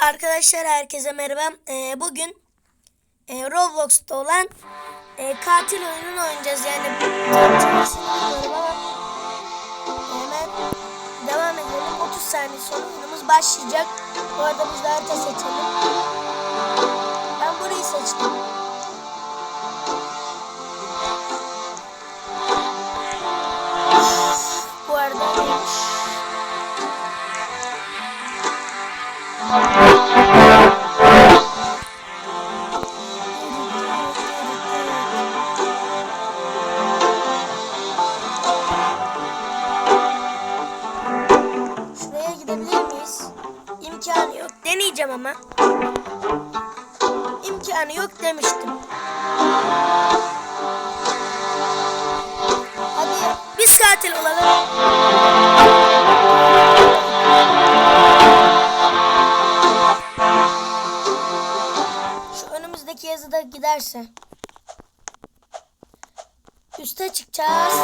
Arkadaşlar herkese merhaba. Ee, bugün e, Roblox'ta olan e, katil oyununu oynayacağız. Yani hemen devam edelim. 30 saniye sonra oyunumuz başlayacak. Bu arada biz de harita seçelim. Ben burayı seçtim. Bu arada neymiş? Giderse. Üste çıkacağız.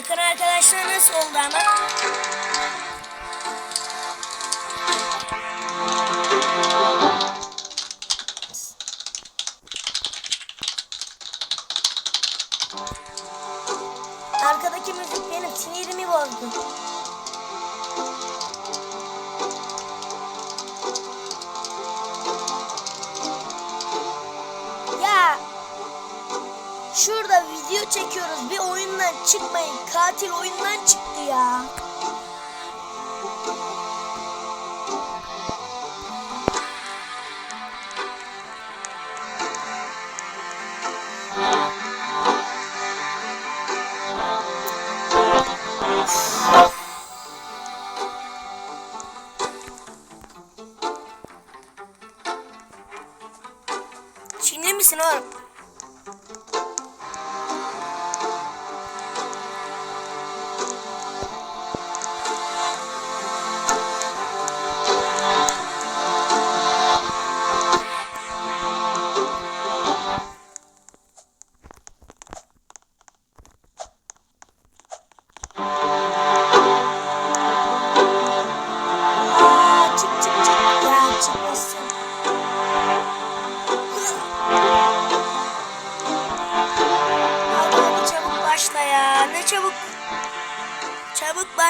Bakın arkadaşlar nasıl oldu ama. Şurada video çekiyoruz bir oyundan çıkmayın. Katil oyundan çıktı ya. Çinli misin oğlum?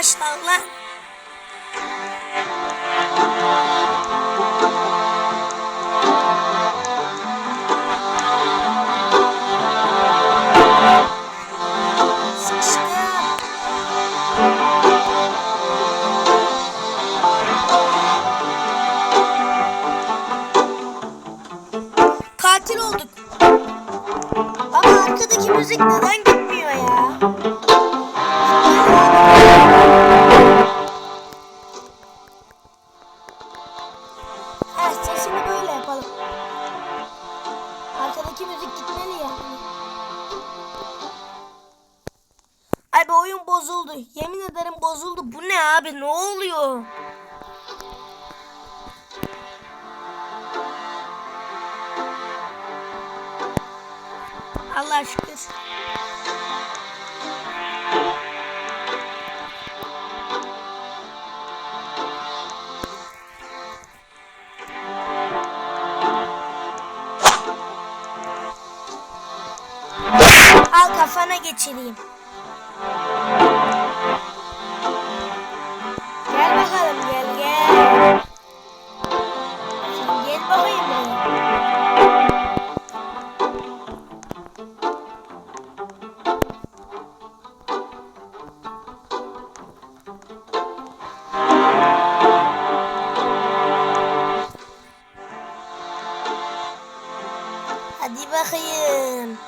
Çabuk Abi oyun bozuldu. Yemin ederim bozuldu. Bu ne abi? Ne oluyor? Allah şükür. Al kafana geçireyim. Gel bakalım gel gel. Sen gel bakayım buraya. Hadi bakayım.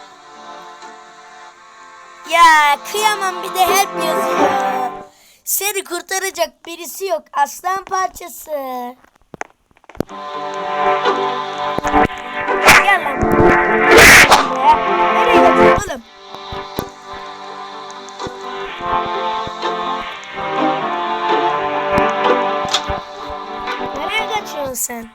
Adam bir de help yazıyor. Seni kurtaracak birisi yok. Aslan parçası. Gel lan. Nereye gidiyorsun oğlum? Nereye kaçıyorsun sen?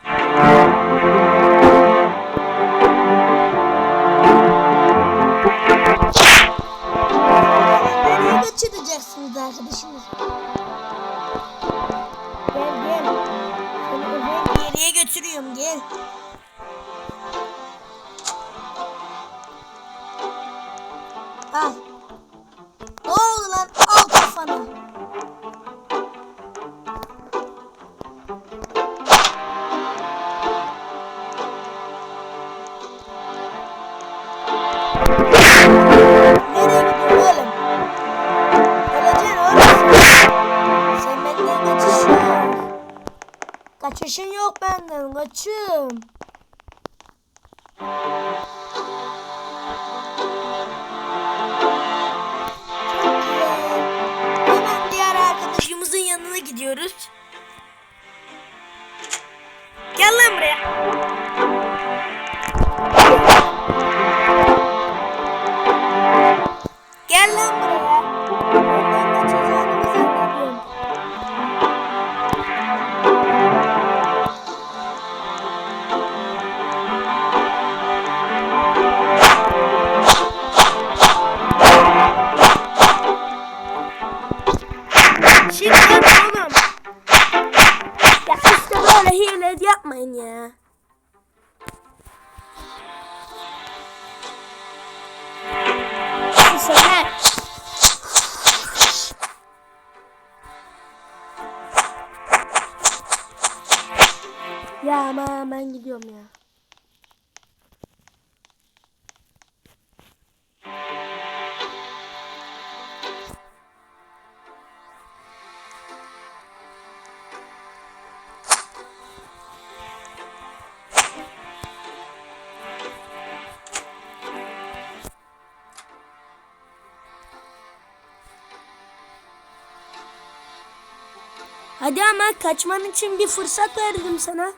Hadi ama kaçman için bir fırsat verdim sana.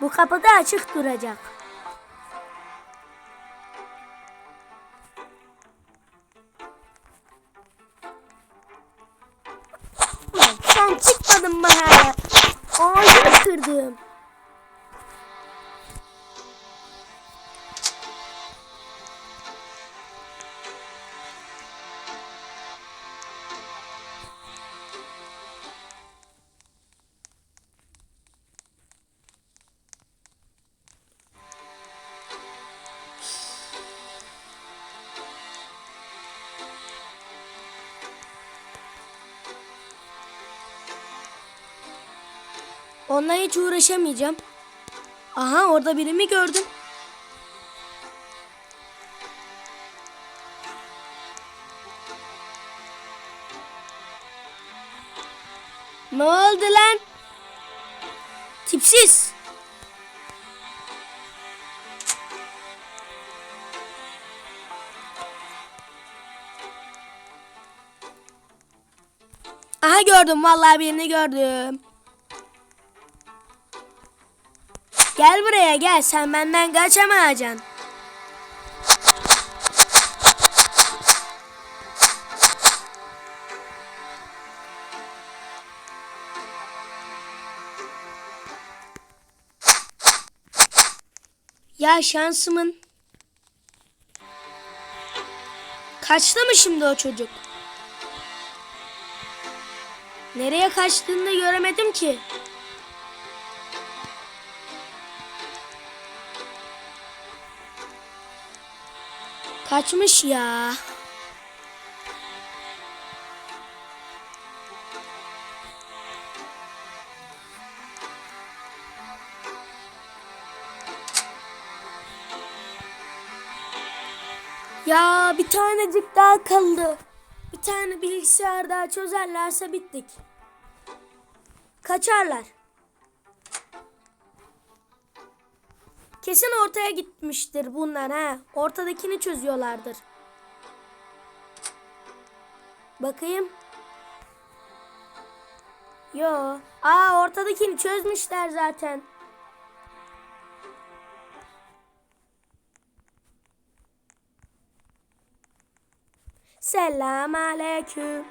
Bu kapıda açık duracak. Onunla hiç uğraşamayacağım. Aha orada birini gördüm. Ne oldu lan? Tipsiz. Aha gördüm vallahi birini gördüm. Gel buraya gel sen benden kaçamayacaksın. Ya şansımın. Kaçtı mı şimdi o çocuk? Nereye kaçtığını göremedim ki. Kaçmış ya. Ya bir tanecik daha kaldı. Bir tane bilgisayar daha çözerlerse bittik. Kaçarlar. Kesin ortaya gitmiştir bunlar ha. Ortadakini çözüyorlardır. Bakayım. Yo. Aa ortadakini çözmüşler zaten. Selam aleyküm.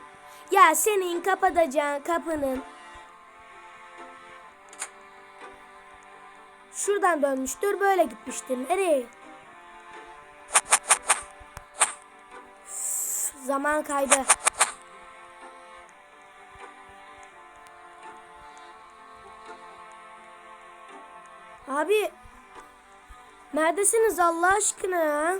Ya senin kapatacağın kapının. Şuradan dönmüştür böyle gitmiştir. Nereye? Zaman kaybı. Abi neredesiniz Allah aşkına?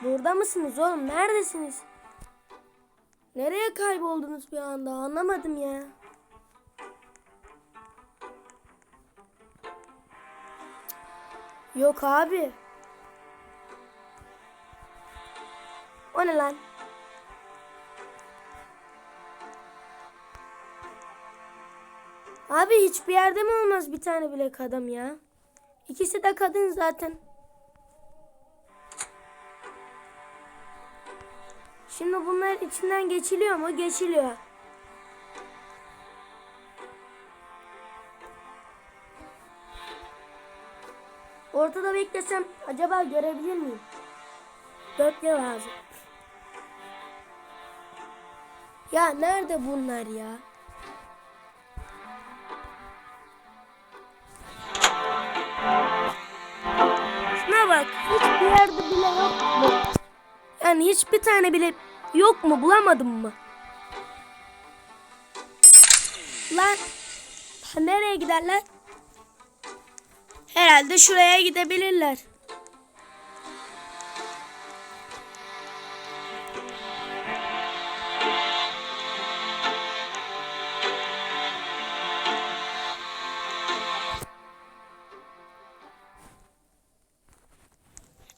Burada mısınız oğlum? Neredesiniz? Nereye kayboldunuz bir anda? Anlamadım ya. Yok abi. O ne lan? Abi hiçbir yerde mi olmaz bir tane bile kadın ya? İkisi de kadın zaten. Şimdi bunlar içinden geçiliyor mu? Geçiliyor. Ortada beklesem acaba görebilir miyim? Dörtlü lazım. Ya nerede bunlar ya? Şuna bak. Hiçbir yerde bile yok mu? Yani hiçbir tane bile yok mu? Bulamadım mı? Lan. Nereye giderler? Herhalde şuraya gidebilirler.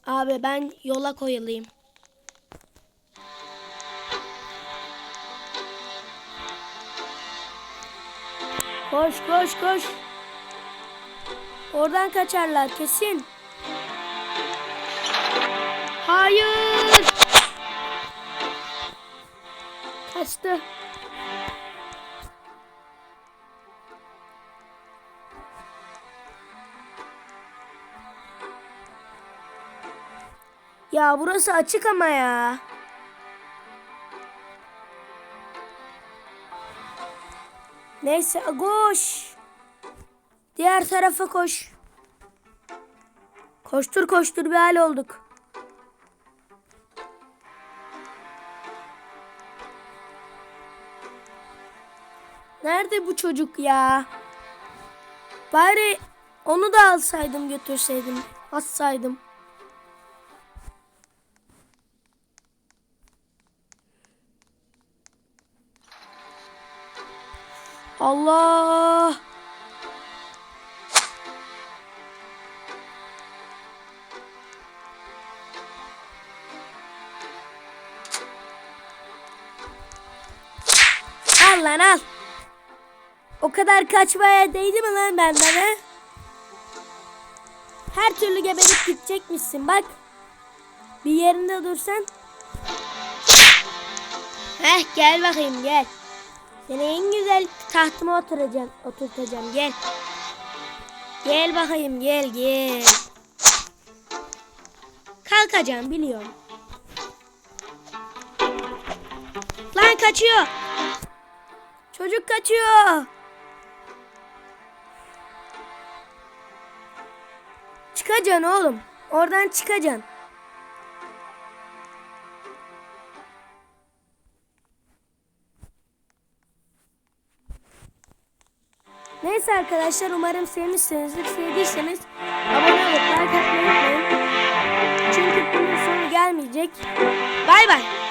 Abi ben yola koyulayım. Koş koş koş. Oradan kaçarlar kesin. Hayır. Kaçtı. Ya burası açık ama ya. Neyse koş. Diğer tarafa koş. Koştur koştur bir hal olduk. Nerede bu çocuk ya? Bari onu da alsaydım götürseydim. Atsaydım. Allah! Al lan al. O kadar kaçmaya değdi mi lan benden he? Her türlü geberip gidecekmişsin bak. Bir yerinde dursan. Heh gel bakayım gel. Seni en güzel tahtıma oturacağım, oturtacağım gel. Gel bakayım gel gel. Kalkacağım biliyorum. Lan kaçıyor. Çocuk kaçıyor. Çıkacaksın oğlum. Oradan çıkacaksın. Neyse arkadaşlar umarım sevmişsinizdir. Sevdiyseniz abone olup like atmayı unutmayın. Çünkü bunun sonu gelmeyecek. Bay bay.